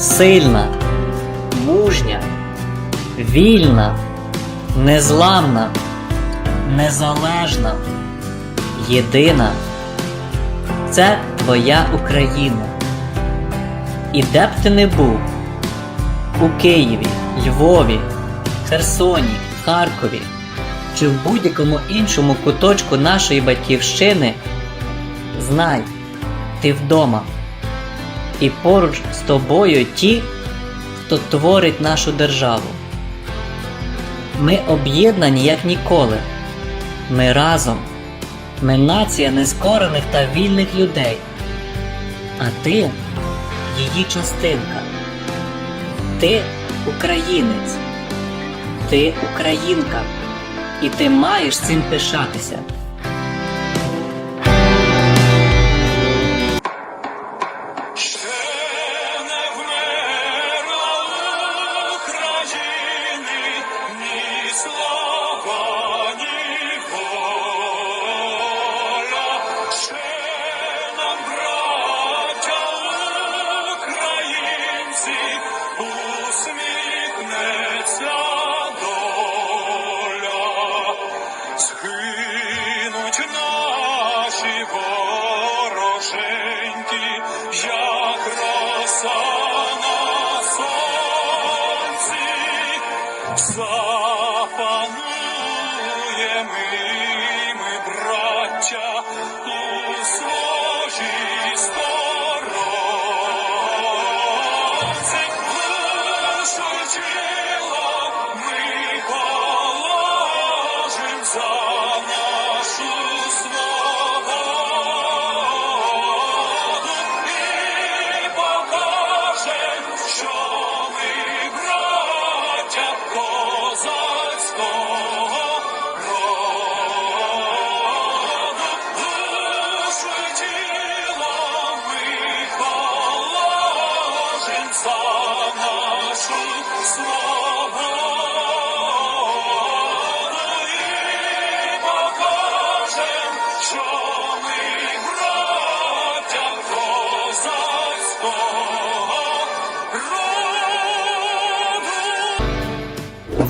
сильна, мужня, вільна, незламна, незалежна, єдина. Це твоя Україна. І де б ти не був у Києві, Львові, Херсоні, Харкові чи в будь-якому іншому куточку нашої батьківщини, знай, ти вдома. І поруч з тобою ті, хто творить нашу державу. Ми об'єднані як ніколи. Ми разом. Ми нація нескорених та вільних людей. А ти її частинка. Ти українець. Ти українка. І ти маєш цим пишатися.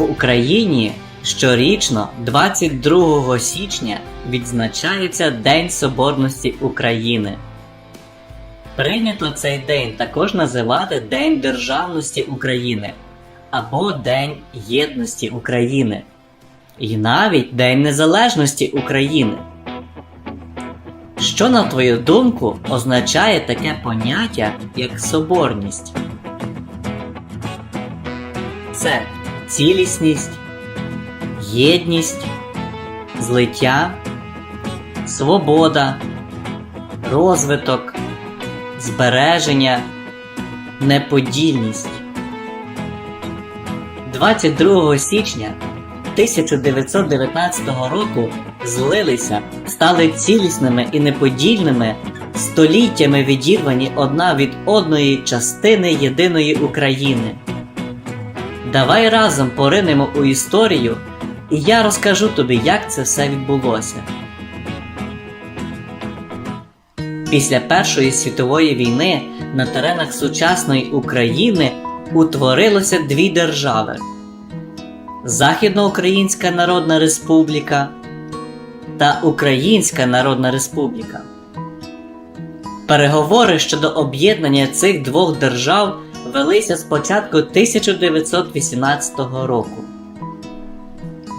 В Україні щорічно, 22 січня, відзначається День Соборності України. Прийнято цей день також називати День Державності України або День Єдності України, і навіть День Незалежності України. Що, на твою думку, означає таке поняття, як соборність? Це цілісність, єдність, злиття, свобода, розвиток, збереження, неподільність. 22 січня 1919 року злилися, стали цілісними і неподільними, століттями відірвані одна від одної частини єдиної України. Давай разом поринемо у історію, і я розкажу тобі, як це все відбулося. Після Першої світової війни на теренах сучасної України утворилося дві держави: Західноукраїнська Народна Республіка та Українська Народна Республіка. Переговори щодо об'єднання цих двох держав велися з початку 1918 року.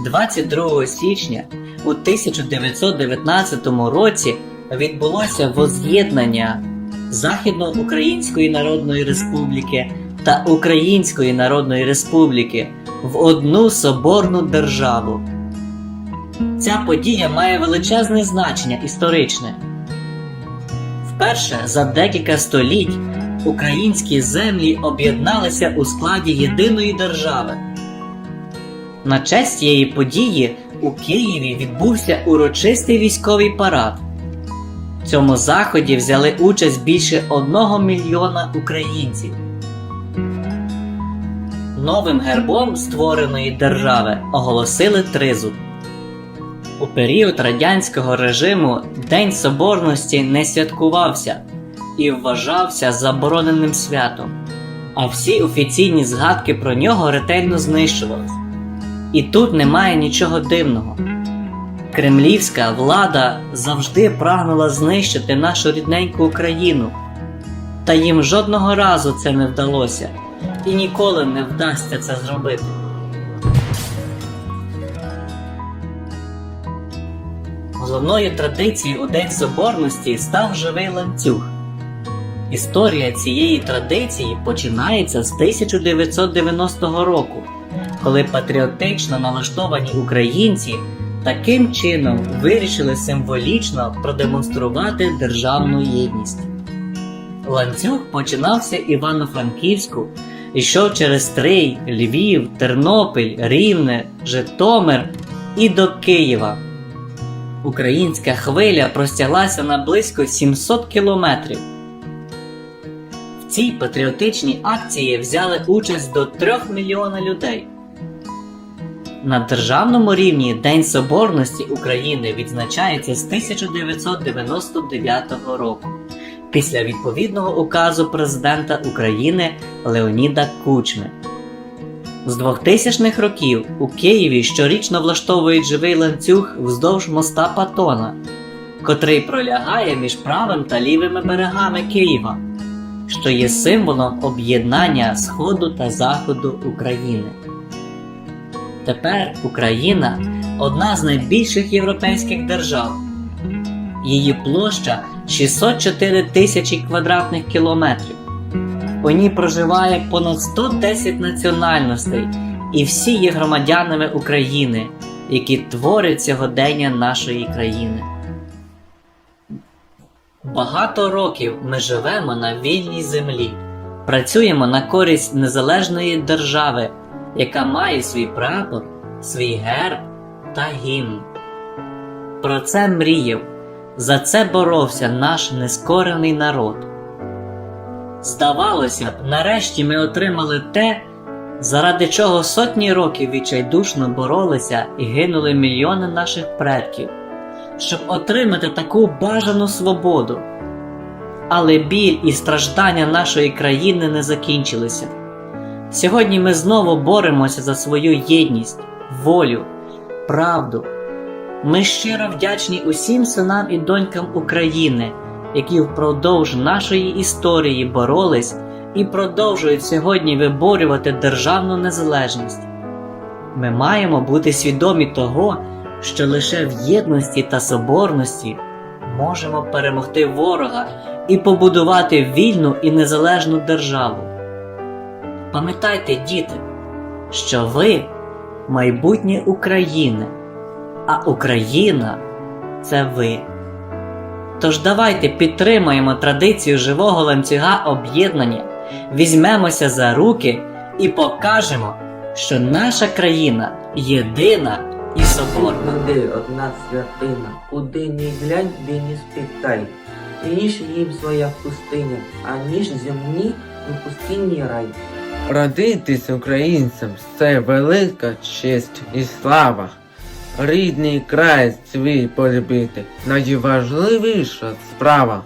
22 січня у 1919 році відбулося воз'єднання Західноукраїнської Народної Республіки та Української Народної Республіки в одну соборну державу. Ця подія має величезне значення історичне. Вперше за декілька століть українські землі об'єдналися у складі єдиної держави. На честь цієї події у Києві відбувся урочистий військовий парад. В цьому заході взяли участь більше одного мільйона українців. Новим гербом створеної держави оголосили тризуб. У період радянського режиму День Соборності не святкувався і вважався забороненим святом. а всі офіційні згадки про нього ретельно знищувались. І тут немає нічого дивного. Кремлівська влада завжди прагнула знищити нашу рідненьку Україну, та їм жодного разу це не вдалося і ніколи не вдасться це зробити. Головною традицією у День Соборності став живий ланцюг. Історія цієї традиції починається з 1990 року, коли патріотично налаштовані українці таким чином вирішили символічно продемонструвати державну єдність. Ланцюг починався Івано-Франківську, йшов через Стрий, Львів, Тернопіль, Рівне, Житомир і до Києва. Українська хвиля простяглася на близько 700 кілометрів. Цій патріотичній акції взяли участь до 3 мільйона людей. На державному рівні День Соборності України відзначається з 1999 року після відповідного указу президента України Леоніда Кучми. З 2000-х років у Києві щорічно влаштовують живий ланцюг вздовж моста Патона, котрий пролягає між правим та лівими берегами Києва, що є символом об'єднання Сходу та Заходу України. Тепер Україна одна з найбільших європейських держав. Її площа 604 тисячі квадратних кілометрів. У ній проживає понад 110 національностей, і всі є громадянами України, які творять сьогодення нашої країни. Багато років ми живемо на вільній землі, працюємо на користь незалежної держави, яка має свій прапор, свій герб та гімн. Про це мріяв, за це боровся наш нескорений народ. Здавалося б, нарешті ми отримали те, заради чого сотні років відчайдушно боролися і гинули мільйони наших предків, щоб отримати таку бажану свободу. Але біль і страждання нашої країни не закінчилися. Сьогодні ми знову боремося за свою єдність, волю, правду. Ми щиро вдячні усім синам і донькам України, які впродовж нашої історії боролись і продовжують сьогодні виборювати державну незалежність. Ми маємо бути свідомі того, що лише в єдності та соборності можемо перемогти ворога і побудувати вільну і незалежну державу. Пам'ятайте, діти, що ви майбутнє України, а Україна це ви. Тож давайте підтримаємо традицію живого ланцюга об'єднання, візьмемося за руки і покажемо, що наша країна єдина і соборна. Люди одна святина, куди ні глянь, де ні спитай. І ніж їм своя пустиня, а ніж земні у пустинні рай. Родитись українцям це велика честь і слава. Рідний край свій полюбити найважливіша справа.